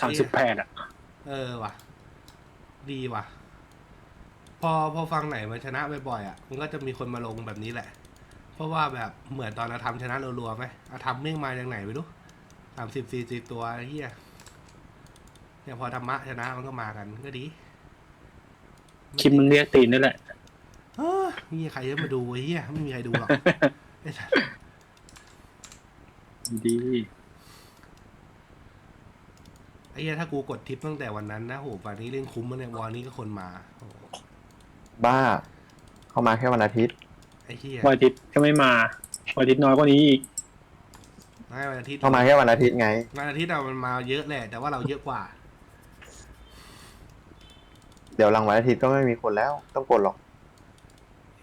สามสิบแปดอะ เออว่ะ ดีว่ะ พอพอฟังไหนมาชนะบ่อยๆอะ มันก็จะมีคนมาลงแบบนี้แหละ เพราะว่าแบบเหมือนตอนอาทำชนะรัวๆไหมอาทำเม่งมาจากไหนไม่รู้สามสิบสี่สิบตัวเฮียเนี่ยพอธรรมะชนะมันก็มากันก็ดี คิมมึงเรียกตีนนี่แหละเออไม่มีใครจะมาดูไอ้เฮียไม่มีใครดูหรอกไอ้สัสดี ไอ้เฮียถ้ากูกดทิปตั้งแต่วันนั้นนะโหป่านนี้เล่นคุ้มมาเนี่ยวอลนี้ก็คนมาโอ้โหบ้า เข้ามาแค่วันอาทิตย์ ไอ้เฮียวันอาทิตย์ก็ไม่มาวันอาทิตย์น้อยกว่านี้อีก ไม่วันอาทิตย์เข้ามาแค่วันอาทิตย์ไง วันอาทิตย์อะมันมาเยอะแหละ แต่ว่าเราเยอะกว่า เดี๋ยวหลังวันอาทิตย์ก็ไม่มีคนแล้ว ต้องกดหรอก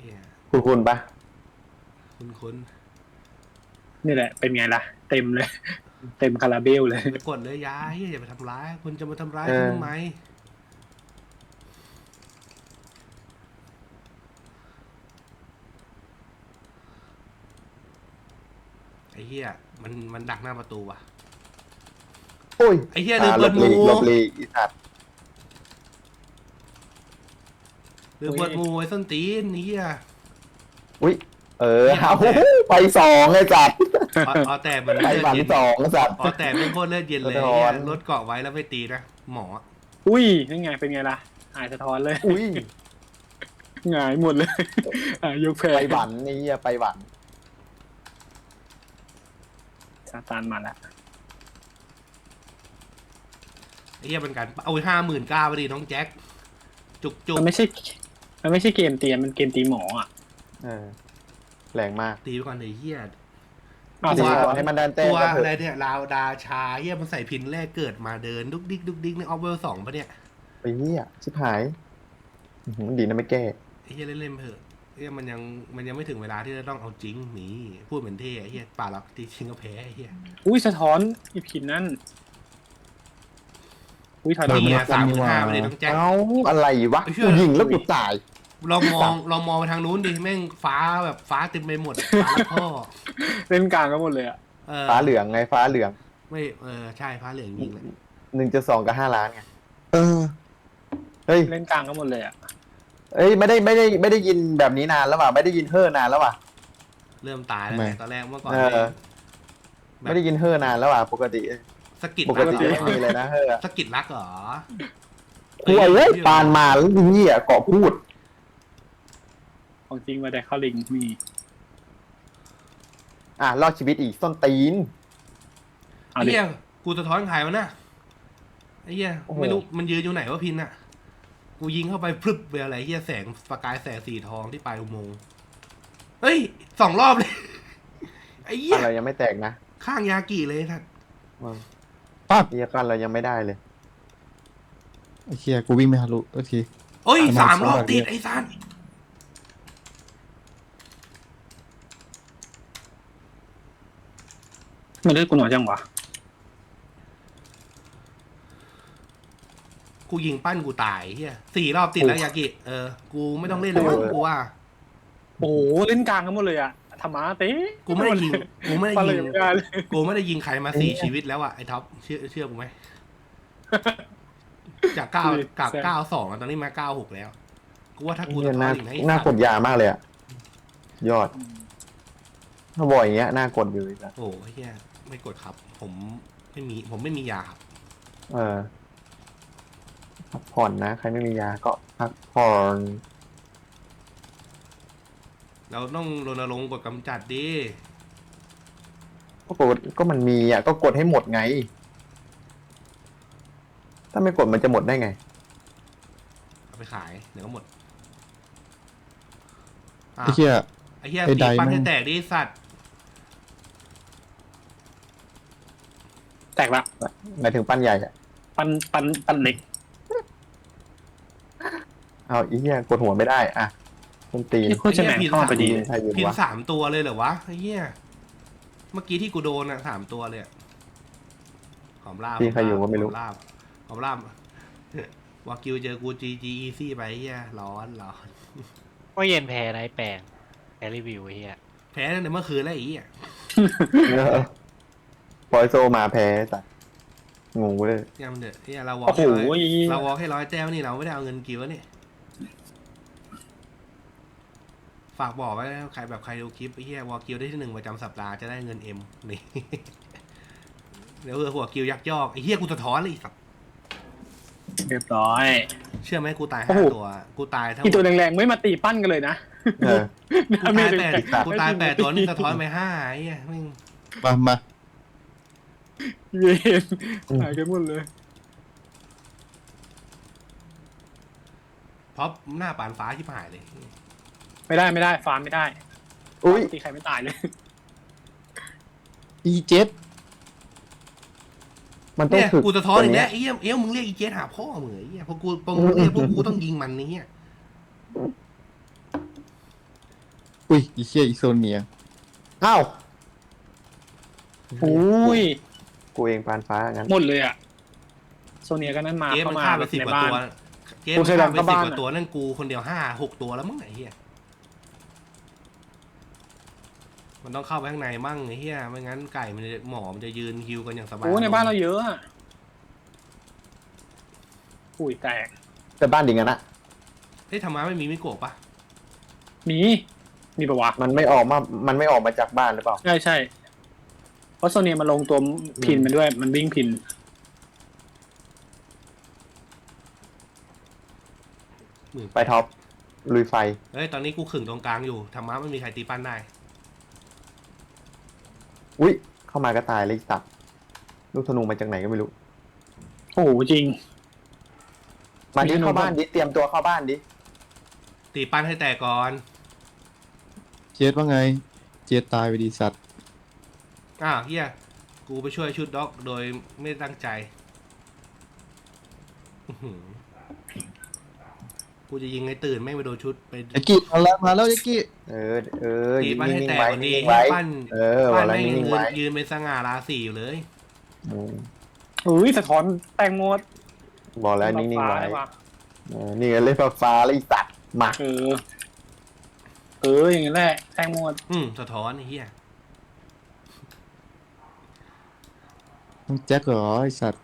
เฮียคุณคุณปะคุณคุณนี่แหละ เป็นไงล่ะ เต็มเลย เต็มคาราเบลเลย ไปกดเลยยายอย่าไปทำร้ายคุณจะมาทำร้ายคุณทำไมไอ้เหี้ยมันมันดักหน้าประตูว่ะโอ้ยไอ้เหี้ยลืมอ่าหลเปิดบหหมูลีกหลบหลีกอีสัตว์ลืมเปิดหมูไอ้ส้นตีนไอ้เหี้ยอุ้ย เออเอาไปสองเลยจัดอ๋ออ๋อแต่มันไปเลือดฝันเย็นสองจัด อ๋อแต่เป็นโคตรเลือดเย็นเลยสะท้ไอ้อนเหี้ยรถเกาะไว้แล้วไม่ตีนะหมออุ้ยนี่ไงเป็นไงล่ะหายสะท้อนเลยอุ้ยหงายหมดเลยอะยกแพ้ไปหวันนี่อะไปหวันซาตานมาแล้วไอ้เหี้ยเป็นการเอาห้าหมื่นเก้าไปดิน้องแจ็คจุกจุกมันไม่ใช่มันไม่ใช่เกมเตียนมันเกมตีหมออะเออ แรงมาก ตีไปก่อนไอ้เหี้ยอ้าวตีตัวก่อนให้มันดันแต้มตัวกันเถอะไรอะเนี่ยลาวดาชาเฮียมันใส่พินแรกเกิดมาเดินดุกดิกดุกดิกในออฟเวลสองปะเนี่ยไปเหี้ยชิบหายอื้อหือดีนะไม่แก้ไอ้เฮียเล่นๆไปเถอะเฮียมันยังมันยังไม่ถึงเวลาที่จะต้องเอาจริงหนีพูดเหมือนเท่ไอ้เฮียป่าหรอกตีชิงก็แพ้ไอ้เฮียอุ้ยสะท้อนอีพินนั่นอุ้ยถอยหลังนี่มาอะสามห้าไปเลยน้องแจ็คเอ้าอะไรวะไอ้เหี้ยกูยิงแล้วกูตาย เรามองเรามองไปทางนู้นดิแม่งฟ้าแบบฟ้าเต็มไปหมดฟ้าละพ่อเล่นกลางกันหมดเลยอะเออฟ้าเหลืองไงฟ้าเหลืองไม่เออใช่ฟ้าเหลืองยิงเลยหนึ่งจุดสองกับห้าล้านไงเออเฮ้ยเล่นกลางกันหมดเลยอะเอ้ยไม่ได้ไม่ได้ไม่ได้ยินแบบนี้นานแล้วว่ะไม่ได้ยินเฮ่อนานแล้วว่ะ เริ่มตายแล้วทำไมไงตอนแรกเมื่อก่อนเออเนี่ยไม่ได้ยินเฮ่อนานแล้วว่ะปกติ สะกิดปกรักติเหรจะไม่อมีเลยนะเฮ่อสะกิดรักเหรอกูไอ้เว้ยปานมาแล้วนี่อะเกาะพูด ของจริงมาแต่เข้าลิงมี อะรอดชีวิตอีกส้นตีน เอาไอ้ดิ เหี้ยกูสะท้อนใครวะน่ะไอ้เหี้ยโอ้โห ไม่รู้มันยืนอยู่ไหนวะพินน่ะ กูยิงเข้าไปพรึบไปอะไรเหี้ยแสงประกายแสงสีทองที่ปลายอุโมงค์เฮ้ยสองรอบเลย ไอ้เหี้ยอะไรยังไม่แตกนะข้างยากิเลยท่านป้าเฮียกันเรายังไม่ได้เลย ไอ้เฮียกูวิ่งไม่ทะลุโอเคโอ้ยประมาณสามรอบสองรอบติดเนี่ยไอ้ซันมัน เลือกกูหน่อยจังวะกูยิงปั้นกูตายเหี้ยสี่รอบติดแล้วยากิเออ กูไม่ต้องเล่นแล้วมั้งโอ้โหกูว่า โอ้โหเล่นกลางกันหมดเลยอะธรรมะเต้กูไม่ได้ยิง กูไม่ได้ฟันเลยิยงไม่ได้เลยกูไม่ได้ยิงใครมาสี่ชีวิตแล้วอะไอ้ท็อปเชื่อเชื่อกูไหม จากเก้าจากเก้าสองตอนนี้มาเก้าหกแล้ว กูว่าถ้ากูเฮียจะน่าทำอย่างนี้น่ากดยามากเลยอะยอดถ้าบ่อยอย่างเงี้ยน่ากดอยู่เลยนะโอ้ยเฮีย ไม่กดครับ ผมไม่มี ผมไม่มียาครับ เออพักผ่อนนะ ใครไม่มียาก็พักผ่อนเราต้องรณรงค์กดกำจัดดิ ก็กดก็มันมีอะ ก็กดให้หมดไง ถ้าไม่กดมันจะหมดได้ไง เอาไปขาย เดี๋ยวก็หมดอะไอ้เฮียไอ้เฮียไอ้ตีใดปั้นแม่ให้ง แตกดิสัตว์ แตกละหมายถึงปั้นใหญ่อะปันปันปันเล็กเอาอีเหี้ยกดหัวไม่ได้อะต้นตีนที่โคตรจะแหม่งเข้ามาพอดียิงใครอยู่พินวะสามตัวเลยเหรอวะไอ้เฮียเมื่อกี้ที่กูโดนอะสามตัวเลยอะหอมลาบพี่ใครอยู่ก็ไม่รู้ หอมลาบหอมลาบวากิวเจอกูจีจีอีซี่ไปเฮียร้อนร้อนก็เย็นแพ้นายแปลงแพ้รีวิวไอ้เฮียแพ้ตั้งแต่เมื่อคืนแล้วไอ้เหี้ยเออ พอยโซมาแพ้สัตว์งงเว้ย ยังเถอะเนี่ยเราวอลโอ้โหแค่ร้อยเราวอลแค่ร้อยแต้มนี่เราไม่ได้เอาเงินกิวนี่ฝากบอกไว้นะใครแบบใครดูคลิปไอ้เหี้ยวอลกิวได้ที่หนึ่งประจำสัปดาห์จะได้เงินเอ็มนี่ เดี๋ยวเออหัวกิวยักยอกไอ้เหี้ยกูสะท้อนเลยไอ้สัสเรียบร้อยเชื่อไหมกูตายโอ้ห้าโห ตัว กูตายทั้งอีตัวแรงๆไม่มาตีปั้นกันเลยนะเออ กูตายแปดไม่กูตายแปดตัวนี่สะท้อนไปห้าไอ้เหี้ยแม่งมามา เย็นอืมหายกันหมดเลยเพราะหน้าปานฟ้าที่หายเลย ไม่ได้ไม่ได้ฟาร์มไม่ได้อุ้ยตีใครไม่ตายเลย อีเจ็ดมันต้องเนี่ยฝึกกูสะท้อนอีกตัวแล้เนี้วยไอ้เหี้ยเอ้ยมึงเรียกอีเจสหาพ่อมึงเหรอไอ้เหี้ยพอกูพอมึงเรียกพวกกูต้องยิงมันนี่เหี้ยอุ้ยอีเชี่ยอีโซเนียอ้าวอุ้ย กูเองปานฟ้างั้น หมดเลยอะ โซเนียก็นั่นมาเจสเข้ามันมาฆ่าไปแบบสิบในกว่าบ้าน ตัวเจสกูมันเคยฆ่าไปทำสิเข้าบบ้านกว่าอะ ตัวนั่นกูคนเดียวห้าหกตัวแล้วมั้งไอ้เหี้ยมันต้องเข้าไปข้างในมั่งไอ้เหี้ยไม่งั้นไก่มันจะหมอมันจะยืนฮิวกันอย่างสบายโอ้ในบ้านเราเยอะอะอุ้ยแตกแต่บ้านดิ่งกันนะเฮ้ยทำไมไม่มีมิโกะปะมีมีปะวะมันไม่ออกมา มันไม่ออกมาจากบ้านหรือเปล่า ใช่ใช่เพ ราะโซเนียมาลงตัวพินมันด้วย มันวิ่งพิน หมื่นไปท็อปลุยไฟ เฮ้ย ตอนนี้กูขึงตรงกลางอยู่ธรรมะไม่มีใครตีปั้นได้ อุ้ยเข้ามาก็ตายเลยไอ้สัตว์ลูกธนูมาจากไหนก็ไม่รู้ โอ้โหจริง มาดิมีธนูเข้าบ้านดิเตรียมตัวเข้าบ้านดิตีปั้นให้แตกก่อน เจ็ดว่าไง เจ็ดตายไปดีสัตว์ อ้าวเฮียกูไปช่วยชุดด็อกโดยไม่ได้ตั้งใจอื้อหือกูจะยิงให้ตื่นแม่งไปโดนชุดไปยากิมาแล้วมาแล้วยากิเออ เออตียิงปั้นให้นิ่แตงกๆไว้ก่อนดีนิ่งๆไว้ ปั้นเออปั้วันนละแม่งนิ่งยืๆนไว้ยืนเป็นสง่าราศีอยู่เลย อืมอุ้ยสะท้อนแตงโมดบอกแล้วนิ่งๆฟ้าไว้เลยวะเออนี่ไงเล่นฟ้าๆแล้วไอ้สัตว์มาเออเอออย่างนั้นแหละแตงโมดอืมสะท้อนไอ้เฮีย ต้องแจ็คเหรอไอสัตว์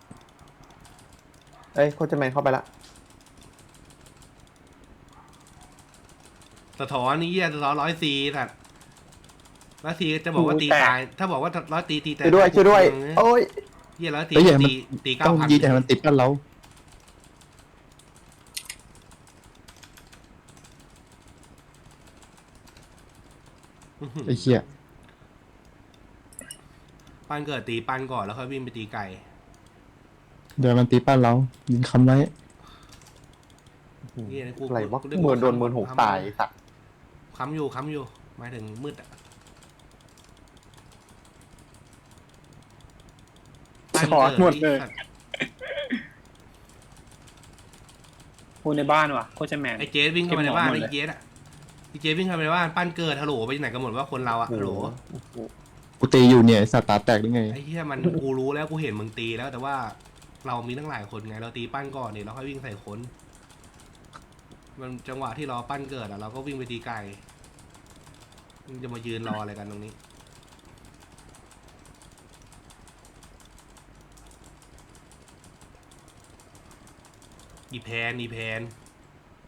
เอ้ยโคชแมนเข้าไปละสะท้อนนี่เฮียสะท้อนร้อยซีสัตว์ร้อยซีจะบอกว่าตีตาย ถ้าบอกว่าร้อยตีตีตายช่วยด้วยช่วยด้วย โอ้ยเฮียร้อยตีเฮ้ยอย่าให้มันตีตีเก้าต้องพันยิงแต่มันติดกันเราอื้อหือไอ้เชี่ย ปั้นเกิดตีปั้นก่อนแล้วค่อยวิ่งไปตีไก่เดี๋ยวมันตีป้านเรายิงคำไรเฮียกูอะไรวะกูรียกเมือนโดนค้ำเมือนหกค้ำตายไอ้สัตว์ค้ำอยู่ค้ำอยู่หมายถึงมืดอะสะท้อนหมดเลยสัตว์พูดในบ้านว่ะโคชแมน ไอ้เจสวิ่งเข้ามาในบ้านเก็บหมดเลย ไอ้เจสอะไอ้เจสวิ่งเข้ามาในบ้านปั้นเกิดฮัลโหลไปไหนกันหมดว่าคนเราอะโอ้ฮัลโหโหล กูตีอยู่เนี่ยสัตว์แตกหรือไง ไอ้เหี้ยมันกูรู้แล้วกูเห็นมึงตีแล้วแต่ว่าเรามีตั้งหลายคนไงเราตีปั้นก่อนเนี่ยเราค่อยวิ่งใส่คน มันจังหวะที่รอปั้นเกิดอะเราก็วิ่งไปตีไก่มึงจะมายืนรออะไรกันตรงนี้ อีแพนอีแพน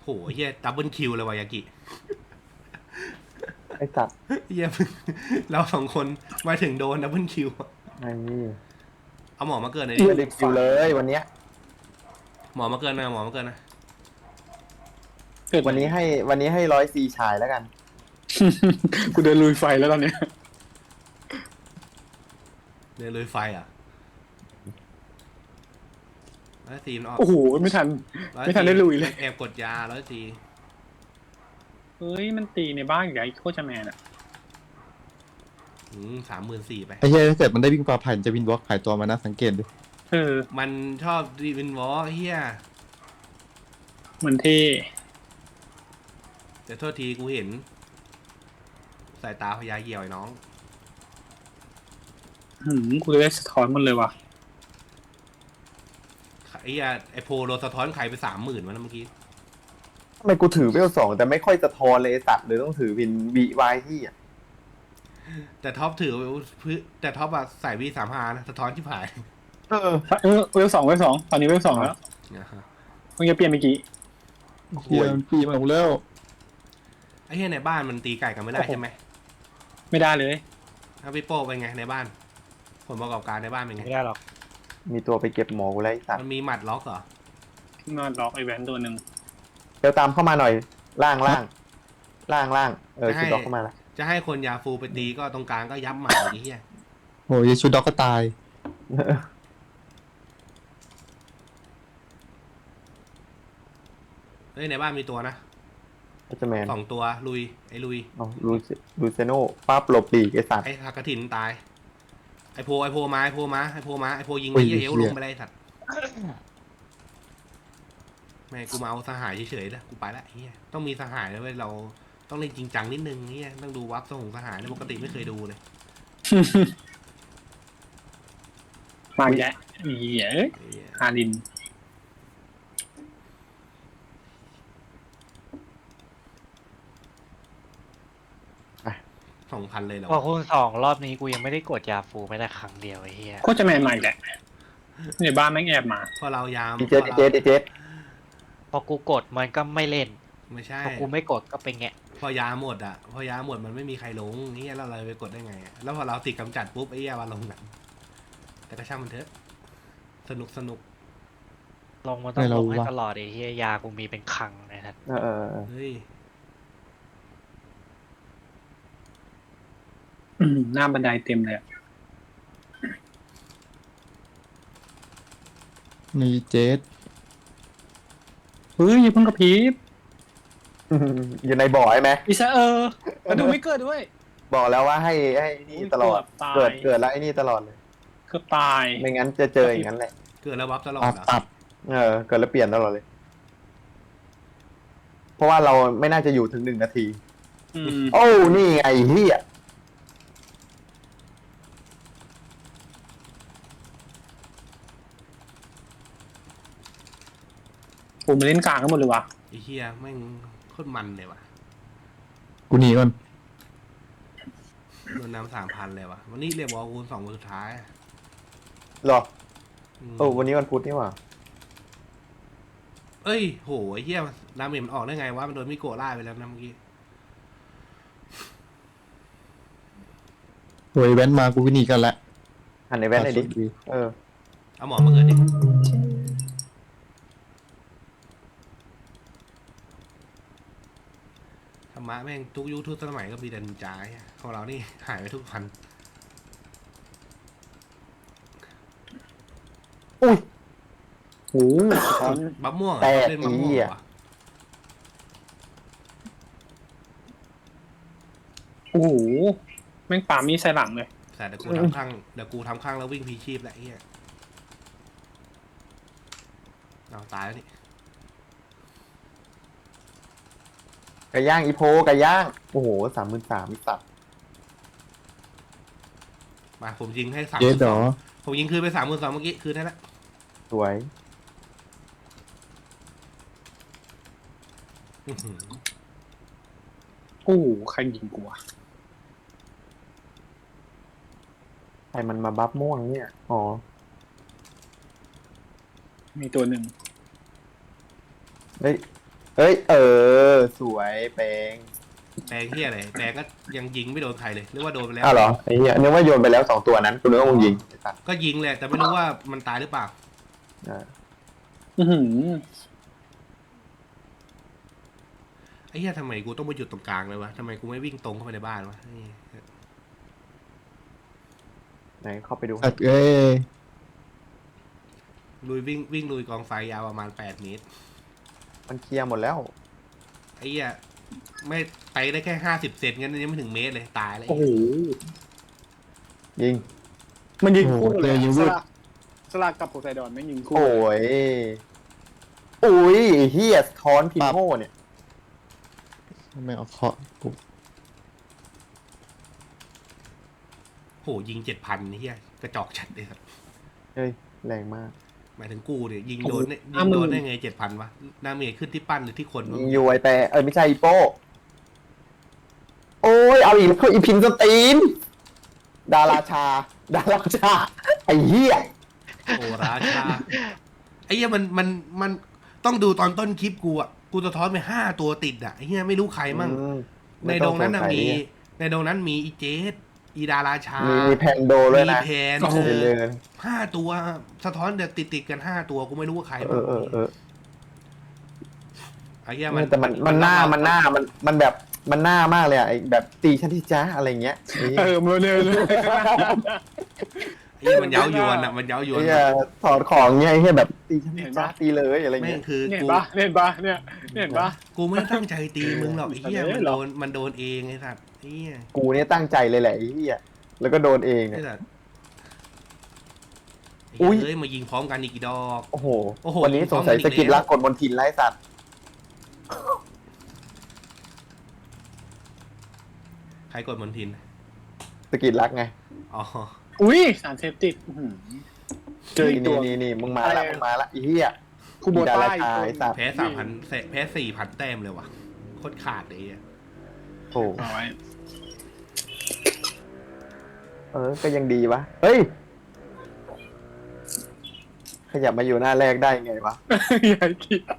โหเฮียดับเบิลคิวเลยวายากิ อ้สัตว์เฮียเราสองคนมาถึงโดนดับเบิลคิวไอ้นี่เอาหมอมาเกิดหน่อยไม่ดิได้คิวเลยวันเนี้ยหมอมาเกินนะหมอมาเกินนะเกิดวันนี้ให้วันนี้ให้ร้อยซีชายแล้วกัน กูเดินลุยไฟแล้วตอนเนี้ยเดินเลยไฟอะร้อยสี่มันออกโอ้โหไม่ทัน ร้อยไม่ทันได้ลุยเลย แอบกดยาร้อยสี่เฮ้ย มันตีในบ้านอีกแล้วไอ้โคชแมนอะสามหมื่นสี่ไป ไอ้เชี่ยถ้าเกิดมันได้วิ่งฟ้าผ่านจะวินบล็อกหายตัวมานะสังเกตดูเออมันชอบดีวินวอลเฮียเหมือนที่แต่โทษทีกูเห็น สายตาพญาเหี่ยวไอ้น้อง หืมกูจะได้สะท้อนหมันเลยว่ะ ไอ้เหี้ยไอโพโลสะท้อนไข่ไปสามหมื่นวันนะเมื่อกี้ ทำไมกูถือเวลสองแต่ไม่ค่อยสะท้อนเลยไอ้สัตว์เลยต้องถือวินบีวายที่อะแต่ท็อปถือแต่ท็อปอะใส่วีสามห้านะสะท้อนชิบหายเออเออเวลสองเวลสองตอนนี้เวลสองแล้วนะฮะเพิ่งจะเปลี่ยนเมื่อกี้เฮียมันปีมาหมดแล้วไอ้เหี้ยในบ้านมันตีไก่กันไม่ได้ใช่ไหมไม่ได้เลยถ้าพี่โป้เป็นไงในบ้าน ผลประกอบการในบ้านเป็นไงไม่ได้หรอกมีตัวไปเก็บหมอกูแล้วไอ้สัตมัว์นมีหมัดล็อกเหรอมาล็อกไอแวนตัวหนึ่ง เดี๋ยวตามเข้ามาหน่อยล่างล่างล่างล่างเออจะให้ชุดล็อกเข้ามาละจะให้คนยาฟูไปตีก็ตรงกลางก็ยับหมัดไอ้เหี้ยโอ้ยชุดด็อกก็ตาย เฮ้ยในบ้านมีตัวนะอาจจะแมนสองตัวลุยไอ้ลุยเอาลูเซลูเซโน่ปั๊บหลบปีกไอ้สัตว์ไอ้ทากระถินตาย ไอ้โพไอ้โพมาไอ้โพมาไอ้โพมาไอ้โพยิงโอ้ไอ้ยเหี้ยเอวเหี้ลยงไปเลยไอ้สัตว์ แม่งกูมาเอาสหายเฉยๆแล้วกูไปละไอ้เหี้ยต้องมีสหายแล้วเว้ยเราต้องเล่นจริงจังนิดนึงเหี้ยต้องดูวับสหงสหายแล้วปกติไม่เคยดูเลยมาแกะเหี้ยไอ้เหี้ยฮารินสองพันเลยเหรอพอคูณสองรอบนี้กูยังไม่ได้กดยาฟูไม่ได้ครั้งเดียวไอ้เหี้ยโคตรจะแมนใหม่แหละในบ้านแม่งแอบมา พอเรายามดีเจดีเจดีเจ พอกูกดมันก็ไม่เล่นไม่ใช่พอกูไม่กดก็เป็นแงะพอยาหมดอะพอยาหมดมันไม่มีใครลงนี่แล้วเราไปกดได้ไงอะแล้วพอเราติดกำจัดปุ๊บไอ้เหี้ยมาลงหนังแต่ก็ช่างมันเถอะสนุกสนุกลงมันต้องไม่ลเรางให้วะตลอดไอ้เหี้ยยากูมีเป็นคลังนะครับเออเออเออเฮ้ยอืมหน้าบันไดเต็มเลยอะนี่เจสเฮ้ยอย่าเพิ่งกระพริบอยู่ในบ่อใช่ไหมอิซาเออมาดูไม่เกิดด้วย บอกแล้วว่าให้ให้นี่ตลอดเกือบตายเกิดเกิดแล้วไอ้นี่ตลอดเลย เกือบตาย ไม่งั้นจะเจออย่างนั้นแหละ เกิดแล้ววับตลอดตัดเหรอตัดเออ เกิดแล้วเปลี่ยนตลอดเลย เพราะว่าเราไม่น่าจะอยู่ถึงหนึ่งนาที อืม โอ้ นี่ไงเฮีย ผมมาเล่นกลางกันหมดเลยว่ะไอ้เหี้ยแม่งโคตรมันเลยว่ะกูหนีก่อนโดนน้ำสามพันเลยว่ะ วันนี้เรียกบอกคูณสองวันสุดท้ายหรอมโอ้วันนี้วันพุธนี่หว่าเอ้ยโหไอ้เหี้ยดาเมจมันออกได้ไงวะมันโดนมิโกะล่าไปแล้วนะเมื่อกี้โอ้ยแว้นมากูก็หนีกันละหันในแว่นหน่อยดิตัสุเออ เอาหมอมาเกิดดิ รรมะแม่งทุกยุคทุกสมัยก็มีแต่นินจาไอ้เหี้ยของเรานี่หายไปทุกพันอุ้ยโอ้โหช้อนบัฟม่วงอะแตกเล่นบัฟม่วงไอ้เหี้ยเหรอโอ้โหแม่งปามีดใส่หลังเลยแต่เดี๋ยวกูทำข้างเดี๋ยวกูทำข้างแล้ววิ่งพีชีพแหละไอ้เหี้ยเอาตายแล้วนี่ ไก่ย่างอีโพไก่ย่าง โอ้โหสามหมื่นสามสัตว์มาผมยิงให้สามเจสเหรอผมยิงคืนไปสามหมื่นสองเมื่อกี้คืนได้แล้วสวย อื้อหือโอ้โหใครยิงกูวะใครมันมาบัฟม่วงเนี่ย อ๋อ มีตัวหนึ่งเฮ้ย เฮ้ย เออ สวยแปลงแปลงที่อะไรแปลงก็ยังยิงไม่โดนใครเลยหรือว่าโดนไปแล้ว อ้าวเหรอไอ้เหี้ยนึกว่าโยนไปแล้วสองตัวนั้นกูนึกว่ามึงยิงไอ้สัตว์ก็ยิงแหละแต่ไม่รู้ว่ามันตายหรือเปล่า อ่าอือหือไอ้เหี้ยทำไมกูต้องมาหยุดตรงกลางเลยวะทำไมกูไม่วิ่งตรงเข้าไปในบ้านวะนี่ไหนเข้าไปดูตัดเอ้ยลุยวิ่งวิ่งลุยกองไฟยาวประมาณแปดเมตร มันเคลียร์หมดแล้ว ไอ้เหี้ยไม่ไปได้แค่ห้าสิบเซนงั้นยังไม่ถึงเมตรเลยตายเลยโอ้โหยิง มันยิงโอ้โหคู่เลยเลยยิงอะวืสดลักสลักกับโพไซดอนไม่งยิงคู่โอ้ยอุ้ยไอ้เฮียสะท้อนพิมโง่เนี่ยไม่เอาเคาะกูโหยิงเจ็ดพันเฮียกระจอกชัดเลยครับเฮ้ย แรงมาก หมายถึงกูเนี่ยยิงโดนเนี่ยยิงโดนได้ไงเจ็ดพันวะดาเมจขึ้นที่ปั้นหรือที่คนวะยิงยูไอแต่เออไม่ใช่อีโป้ โอ้ยเอาอีกแล้วอีพินสตรีมดาราชา ดาราชา ไอ้เหี้ยโอ้ราชาไอ้เหี้ยมันมันมันต้องดูตอนต้นคลิปกูอะกูสะท้อนไปห้าตัวติดอะไอ้เหี้ยไม่รู้ใครมั่งอืมในไม่ดต้องงนั้นน่ะสงสัยมีเนี่ยในดงนั้นมีอีเจส อีดาราชา มีมีแพนโดเลยมีนะแพนโอ้โหเอเลอยห้าตัว สะท้อนเดี๋ยวติดติดๆกันห้าตัวกูไม่รู้ว่าใครเออเออเออไอ้เหี้ยเนี่ยแต่มันมันหน้ามันหน้ามันมันแบบมันหน้ามากเลยอะไอ้แบบตีฉันที่จ้าอะไรเงี้ยไอ้เออมาเลยเลย ไอ้เหี้ยมันเย้ายวนอะมันเย้ายวนไอ้เหี้ยถอดของเงี้ยไอ้เหี้ยแบบตีฉันที่จ้าตีเลยอะไรแม่เงี้งยคือเนี่ยกูปะเนี่ยปะเนี่ยเนี่ยปะ กูไม่ได้ตั้งใจตีมึงหรอกไอ้เหี้ยเออมันหรโดอนมันโดนเองไอ้สัตว์ไอ้เหี้ยกูเนี่ยตั้งใจเลยแหละไอ้เหี้ยแล้วก็โดนเองไอ้อะสัตว์อุ๊ยเอ้ยมายิงพร้อมกันอีกกี่ดอก โอ้โหโอ้โหวันนี้สงสัยยิงพร้สอมกันอีกกิดแล้วรักกดบนทินไล่สัตว์ใครกดมนทินสกิดรักไง อ๋อ อุ้ยสารเสพติดอื้อหือเจออีกตันี่ว นี่นี่มึงมาอะไร ละมึงมาละไอ้เหี้ยคูโบต้าอีกดาราชายตัวสัตว์แพ้สามพันแพ้สี่พันแต้มเลยว่ะโคตรขาดเลยไอ้เหี้ยโอ้เอาไว้เออ ก็ยังดีวะ เฮ้ย ขยับมาอยู่หน้าแรกได้ไงวะ อย่าเกลียด